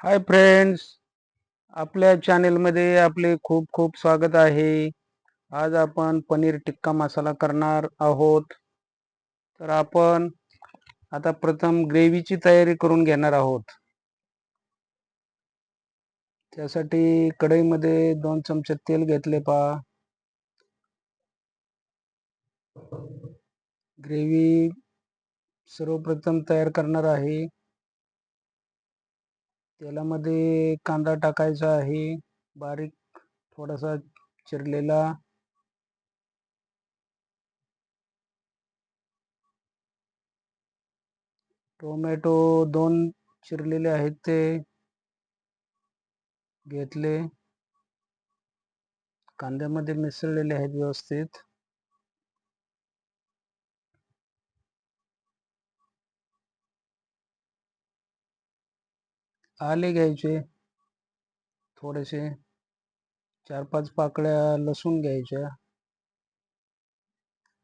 Hi friends आपल्या चॅनेलमध्ये आपले खूप खूप स्वागत आहे. आज आपण पनीर टिक्का मसाला करणार आहोत. तर आपण आता प्रथम ग्रेव्हीची तयारी करून घेणार आहोत. त्यासाठी कढईमध्ये दोन चमचे तेल घेतले पहा ग्रेव्ही सर्वप्रथम तयार करणार आहे. तेलामध्ये कांदा टाकायचा आहे. बारीक थोडासा चिरलेला. टोमॅटो दोन चिरलेले आहेत ते. घेतले. कांद्यामध्ये मिसळलेले आहेत व्यवस्थित. आले घ्यायचे. थोडेसे चार पाच पाकळ्या लसूण घ्यायच्या.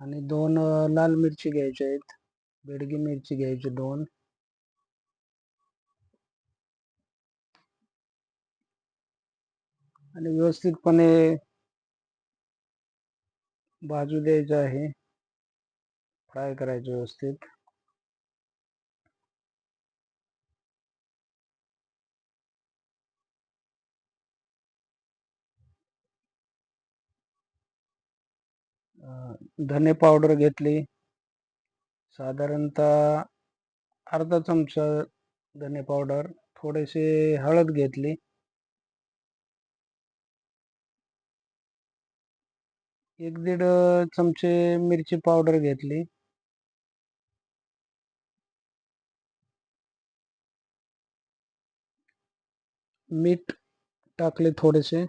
आणि दोन लाल मिरची घ्यायच्या आहेत. बेडगी मिरची घ्यायची दोन. आणि व्यवस्थितपणे भाजू द्यायचं आहे. फ्राय करायचं व्यवस्थित. धने पावडर घेतली. साधारणतः अर्धा चमचा धने पावडर थोडेसे हळद घेतली. एक दीड चमचे मिरची पावडर घेतली. मीठ टाकले थोडेसे.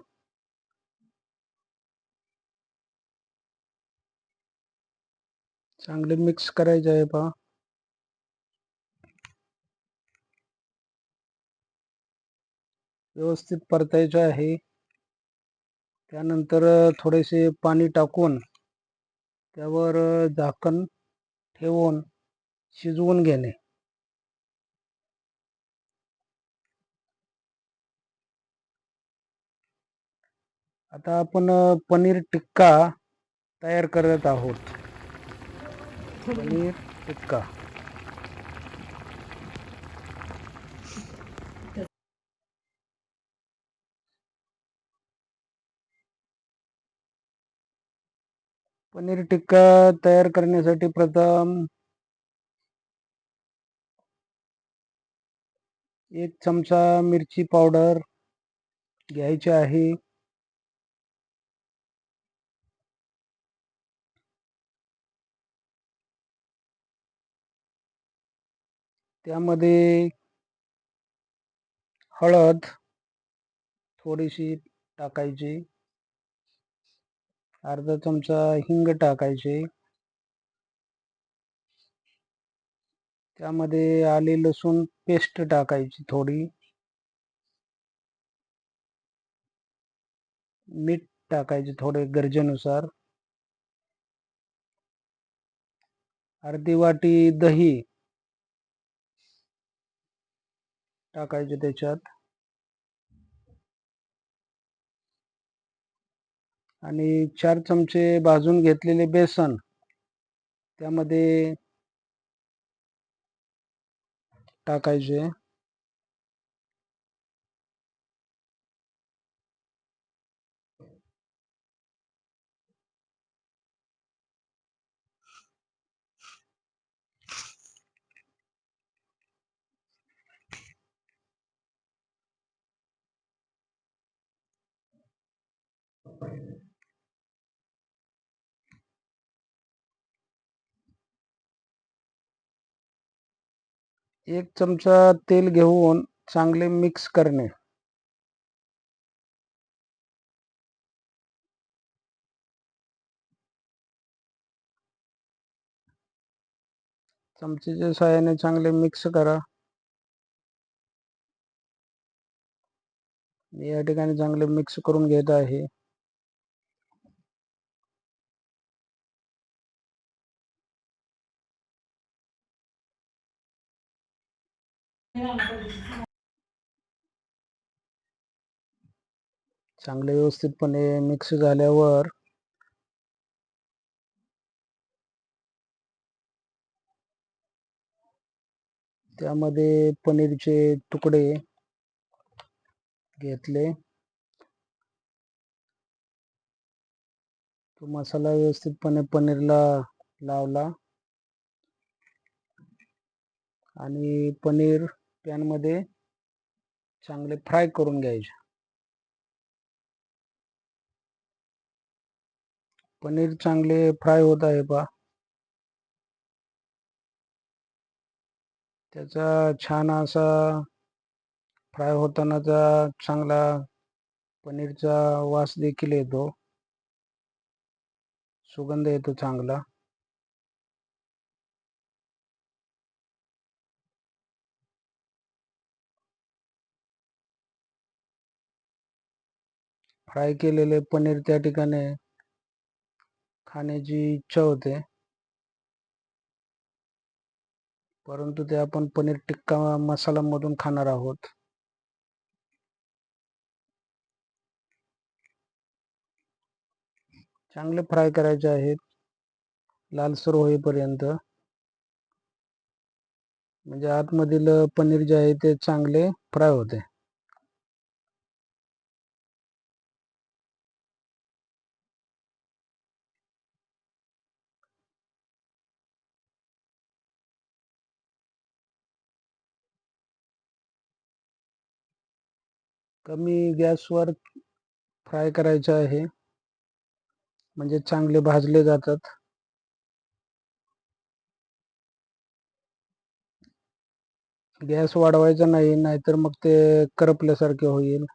चांगले मिक्स करायचे आहे पहा. व्यवस्थित परतायचे आहे. त्यानंतर थोडेसे पाणी टाकून त्यावर झाकण ठेवून शिजवून घेणे. आता आपण पनीर टिक्का तयार करत आहोत. पनीर टिक्का. पनीर टिक्का तयार करण्यासाठी प्रथम एक चमचा मिरची पावडर घ्यायची आहे. त्यामध्ये हळद थोडीशी टाकायची. अर्धा चमचा हिंग टाकायचे. त्यामध्ये आले लसूण पेस्ट टाकायची थोडी. मीठ टाकायचे थोडे गरजेनुसार. अर्धी वाटी दही टाकायचे त्याच्यात. आणि चार चमचे भाजून घेतलेले बेसन. त्यामध्ये टाकायचे. एक चमचा तेल घेऊन चांगले मिक्स करणे. चमचेच्या सहाय्याने चांगले मिक्स करा. या ठिकाणी चांगले मिक्स करून घेत आहे. चांगले व्यवस्थितपणे मिक्स झाल्यावर त्यामध्ये पनीरचे तुकडे घेतले. तो मसाला व्यवस्थितपणे पनीरला लावला. आणि पनीर पॅनमध्ये चांगले फ्राय करून घ्यायचे. पनीर चांगले फ्राय होत आहे पा त्याचा छान असा फ्राय होतानाचा चांगला पनीरचा वास देखील येतो. सुगंध येतो चांगला. फ्राय केलेले पनीर त्या ठिकाणी खाण्याची इच्छा होते. परंतु ते आपण पनीर टिक्का मसालामधून खाणार आहोत. चांगले फ्राय करायचे आहेत. लालसर होईपर्यंत. म्हणजे आतमधील पनीर जे आहे ते चांगले फ्राय होते. कमी गॅसवर फ्राय करायचे आहे. म्हणजे चांगले भाजले जातात. गॅस वाढवायचा नाही नाहीतर मग ते करपल्यासारखे होईल.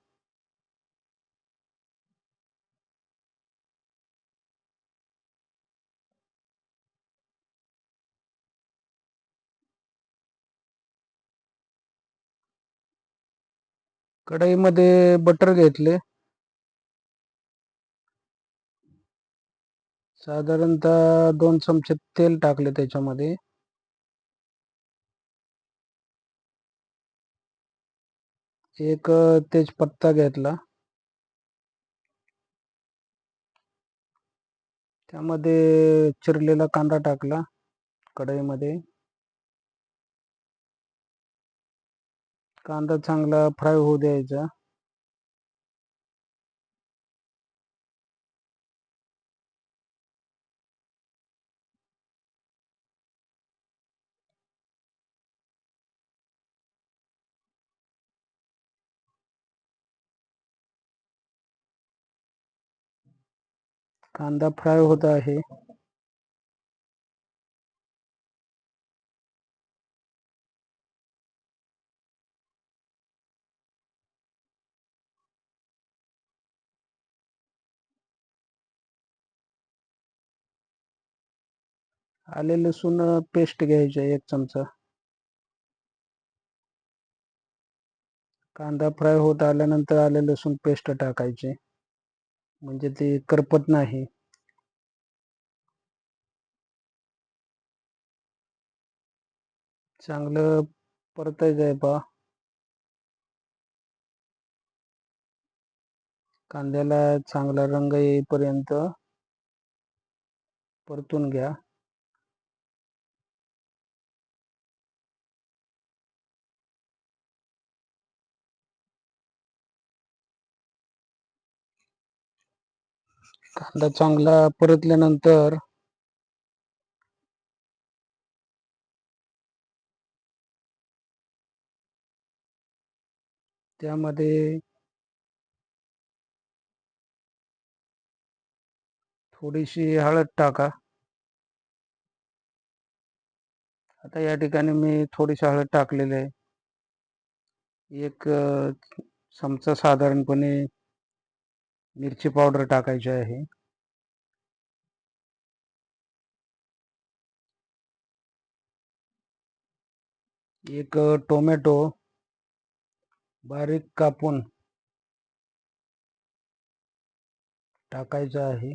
कढईमध्ये बटर घेतले. साधारणतः दोन चमचे तेल टाकले त्याच्यामध्ये. एक तेजपत्ता घेतला. त्यामध्ये चिरलेला कांदा टाकला कढईमध्ये. कांदा चांगला फ्राय होऊ द्यायचा. कांदा फ्राय होत आहे. आले लसूण पेस्ट घ्यायचे एक चमचा. कांदा फ्राय होत आल्यानंतर आले लसूण पेस्ट टाकायचे. म्हणजे ते करपत नाही. चांगलं परतायचं आहे पा कांद्याला चांगला रंग येईपर्यंत परतून घ्या. कांदा चांगला परतल्यानंतर त्यामध्ये थोडीशी हळद टाका. आता या ठिकाणी मी थोडीशी हळद टाकलेली आहे. एक चमचा साधारणपणे मिरची पावडर टाकायची आहे. एक टोमॅटो बारीक कापून टाकायचा आहे.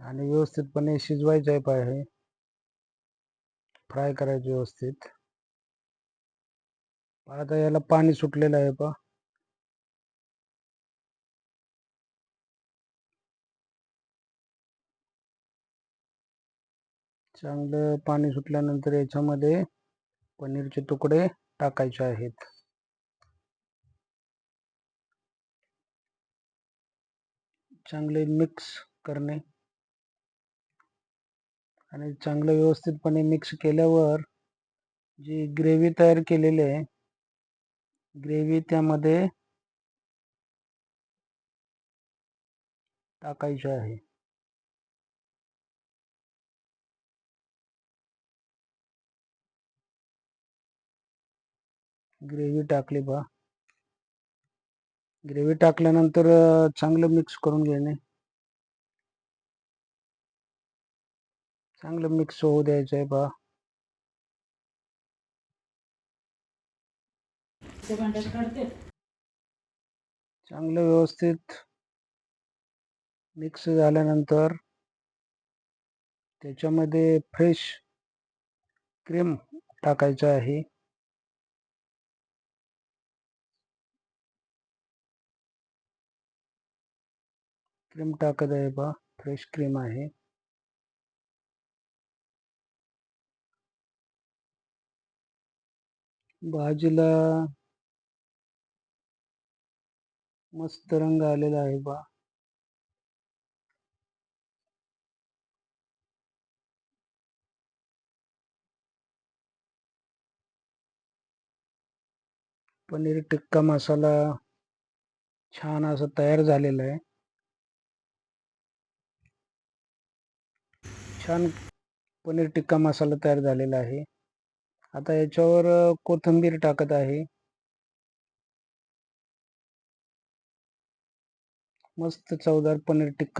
आणि व्यवस्थितपणे शिजवायचं आहे. पाहिजे फ्राय करायचे व्यवस्थित. आता याला पाणी सुटलेलं आहे पा चांगलं पाणी सुटल्यानंतर याच्यामध्ये पनीरचे तुकडे टाकायचे आहेत. चांगले मिक्स करणे. आणि चांगलं व्यवस्थितपणे मिक्स केल्यावर जी ग्रेव्ही तयार केलेली आहे ग्रेव्ही त्यामध्ये टाकायची आहे. ग्रेव्ही टाकली बा. ग्रेव्ही टाकल्यानंतर चांगलं मिक्स करून घेणे चांगलं मिक्स होऊ द्यायचं आहे बा. चांगलं व्यवस्थित मिक्स झाल्यानंतर त्याच्यामध्ये फ्रेश क्रीम टाकायचं आहे. क्रीम टाकत आहे बा फ्रेश क्रीम आहे. भाजीला मस्त रंग आलेला आहे बा. पनीर टिक्का मसाला छान असं तयार झालेला आहे. छान पनीर टिक्का मसाला तयार झालेला आहे. आता याच्यावर कोथिंबीर टाकत आहे. मस्त चवदार पनीर टिक्का